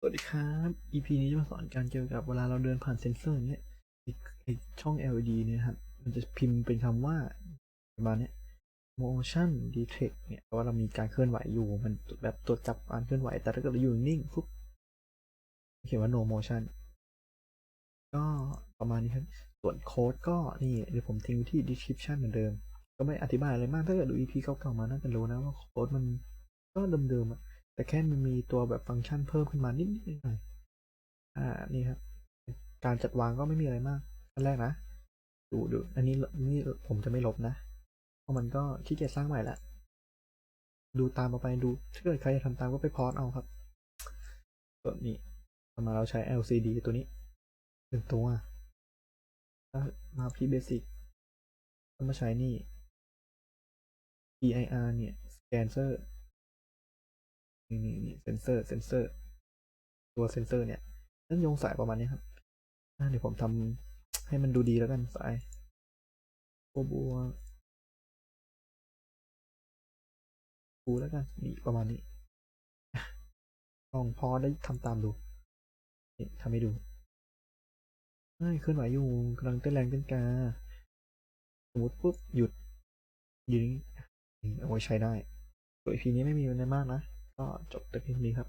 สวัสดีครับ EP นี้จะมาสอนการเกี่ยวกับเวลาเราเดินผ่านเซ็นเซอร์เงี้ยไอ้ช่อง LED เนี่ยครับ มันจะพิมพ์เป็นคำว่าประมาณนี้ย motion detect เนี่ยว่าเรามีการเคลื่อนไหวอยู่ มันแบบตรวจจับการเคลื่อนไหว แต่ถ้าเกิดเราอยู่นิ่งปุ๊บเขียนว่า no motion ก็ประมาณนี้ครับ ส่วนโค้ดก็นี่เดี๋ยวผมทิ้งไว้ที่ description เหมือนเดิม ก็ไม่อธิบายอะไรมาก ถ้าเกิดดู EP เก่าๆมาน่าจะรู้นะว่าโค้ดมันก็เดิมๆอะ แต่แค่มันมีตัวแบบฟังก์ชันเพิ่มขึ้นมานิดๆหน่อยอ่านี่ครับ การจัดวางก็ไม่มีอะไรมากอันแรกนะ ดูดูอันนี้นี่ผมจะไม่ลบนะ เพราะมันก็ขี้เกียจสร้างใหม่ละดูตามเอาไปดูถ้าเกิดใครจะทำตามก็ไปพอสเอาครับตัวนี้ต่อมาเราใช้ LCD ตัวนี้หนึ่งตัวมาที่เบสิกมาใช้นี่ PIR เนี่ยสแกนเซอร์ นี่นี่นี่เซนเซอร์เซนเซอร์ ตัวเซนเซอร์เนี่ยนั่นโยงสายประมาณนี้ครับเดี๋ยวผมทำให้มันดูดีแล้วกันสายบัวบัวบูแล้วกันนี่ประมาณนี้ลองพอได้ทำตามดูนี่ทำให้ดูเฮ้ยเคลื่อนไหวอยู่กำลังเต้นแรงเต้นกา สมมติปุ๊บหยุดยืนเอาไว้ใช้ได้ตัวอีพีนี้ไม่มีอะไรมากนะ ก็จบแต่เพียงนี้ครับ